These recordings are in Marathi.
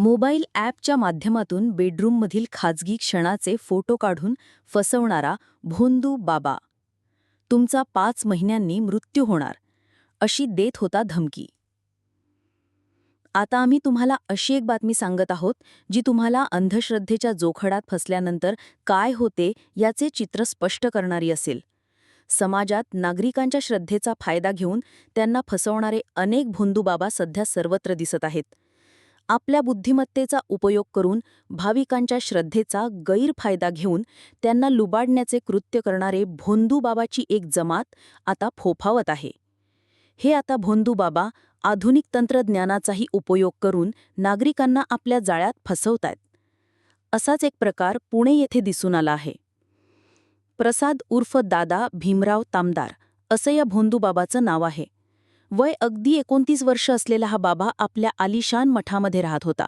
मोबाईल ॲपच्या माध्यमातून बेडरूममधील खाजगी क्षणाचे फोटो काढून फसवणारा भोंदू बाबा. तुमचा पाच महिन्यांनी मृत्यू होणार अशी देत होता धमकी. आता आम्ही तुम्हाला अशी एक बातमी सांगत आहोत जी तुम्हाला अंधश्रद्धेच्या जोखडात फसल्यानंतर काय होते याचे चित्र स्पष्ट करणारी असेल. समाजात नागरिकांच्या श्रद्धेचा फायदा घेऊन त्यांना फसवणारे अनेक भोंदूबाबा सध्या सर्वत्र दिसत आहेत. आपल्या बुद्धिमत्तेचा उपयोग करून भाविकांच्या श्रद्धेचा गैरफायदा घेऊन त्यांना लुबाडण्याचे कृत्य करणारे भोंदूबाबाची एक जमात आता फोफावत आहे. हे आता भोंदूबाबा आधुनिक तंत्रज्ञानाचाही उपयोग करून नागरिकांना आपल्या जाळ्यात फसवतायत. असाच एक प्रकार पुणे येथे दिसून आला आहे. प्रसाद उर्फ दादा भीमराव तामदार असं या भोंदूबाबाचं नाव आहे. वय अगदी एकोणतीस वर्ष असलेला हा बाबा आपल्या आलिशान मठामध्ये राहत होता.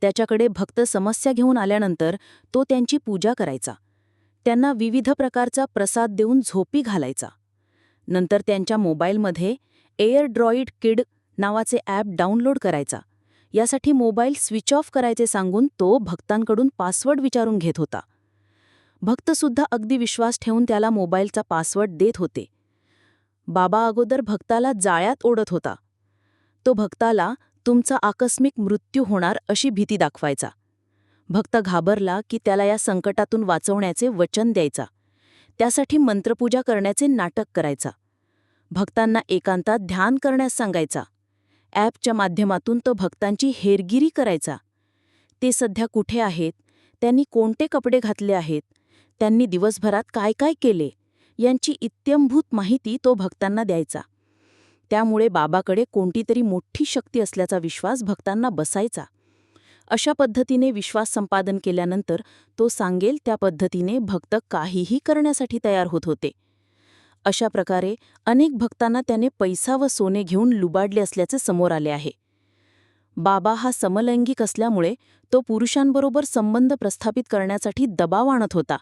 त्याच्याकडे भक्त समस्या घेऊन आल्यानंतर तो त्यांची पूजा करायचा. त्यांना विविध प्रकारचा प्रसाद देऊन झोपी घालायचा. नंतर त्यांच्या मोबाईलमध्ये एअर ड्रॉईड किड नावाचे ॲप डाउनलोड करायचा. यासाठी मोबाईल स्विच ऑफ करायचे सांगून तो भक्तांकडून पासवर्ड विचारून घेत होता. भक्तसुद्धा अगदी विश्वास ठेवून त्याला मोबाईलचा पासवर्ड देत होते. बाबा अगोदर भक्ताला जाळ्यात ओढत होता. तो भक्ताला तुमचा आकस्मिक मृत्यू होणार अशी भीती दाखवायचा. भक्त घाबरला की त्याला या संकटातून वाचवण्याचे वचन द्यायचा. त्यासाठी मंत्रपूजा करण्याचे नाटक करायचा. भक्तांना एकांतात ध्यान करण्यास सांगायचा. ॲपच्या माध्यमातून तो भक्तांची हेरगिरी करायचा. ते सध्या कुठे आहेत? त्यांनी कोणते कपडे घातले आहेत? त्यांनी दिवसभरात काय काय केले? यांची इत्यंभूत माहिती तो भक्तांना द्यायचा. त्यामुळे बाबाकडे कोणतीतरी मोठी शक्ती असल्याचा विश्वास भक्तांना बसायचा. अशा पद्धतीने विश्वास संपादन केल्यानंतर तो सांगेल त्या पद्धतीने भक्त काहीही करण्यासाठी तयार होत होते. अशा प्रकारे अनेक भक्तांना त्याने पैसा व सोने घेऊन लुबाडले असल्याचे समोर आले आहे. बाबा हा समलैंगिक असल्यामुळे तो पुरुषांबरोबर संबंध प्रस्थापित करण्यासाठी दबाव आणत होता.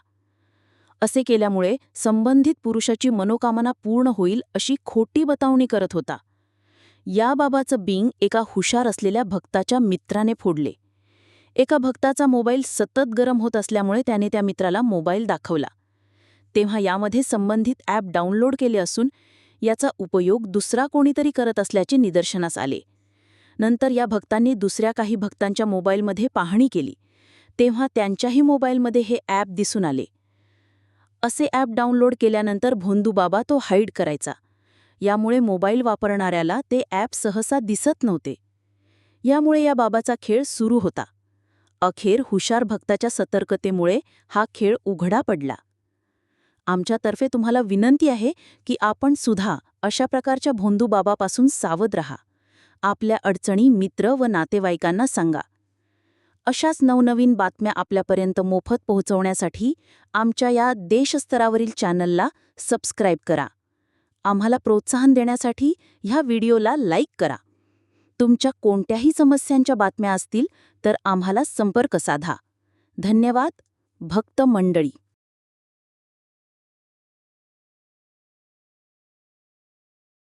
असे केल्यामुळे संबंधित पुरुषाची मनोकामना पूर्ण होईल अशी खोटी बतावणी करत होता. याबाबाचं बिंग एका हुशार असलेल्या भक्ताच्या मित्राने फोडले. एका भक्ताचा मोबाईल सतत गरम होत असल्यामुळे त्याने त्या मित्राला मोबाईल दाखवला. तेव्हा यामध्ये संबंधित ॲप डाउनलोड केले असून याचा उपयोग दुसरा कोणीतरी करत असल्याचे निदर्शनास आले. नंतर या भक्तांनी दुसऱ्या काही भक्तांच्या मोबाईलमध्ये पाहणी केली. तेव्हा त्यांच्याही मोबाईलमध्ये हे ॲप दिसून आले. असे ॲप डाउनलोड केल्यानंतर भोंदूबाबा तो हाईड करायचा. यामुळे मोबाईल वापरणाऱ्याला ते ॲप सहसा दिसत नव्हते. यामुळे या बाबाचा खेळ सुरू होता. अखेर हुशार भक्ताच्या सतर्कतेमुळे हा खेळ उघडा पडला. आमच्यातर्फे तुम्हाला विनंती आहे की आपण सुद्धा अशा प्रकारच्या भोंदूबाबापासून सावध रहा. आपल्या अडचणी मित्र व नातेवाईकांना सांगा. अशाच नवनवीन बातम्या आपल्यापर्यंत मोफत पोहोचवण्यासाठी आमच्या या देशस्तरावरील चॅनलला सबस्क्राईब करा. आम्हाला प्रोत्साहन देण्यासाठी ह्या व्हिडिओला लाईक करा. तुमच्या कोणत्याही समस्यांच्या बातम्या असतील तर आम्हाला संपर्क साधा. धन्यवाद. भक्त मंडळी.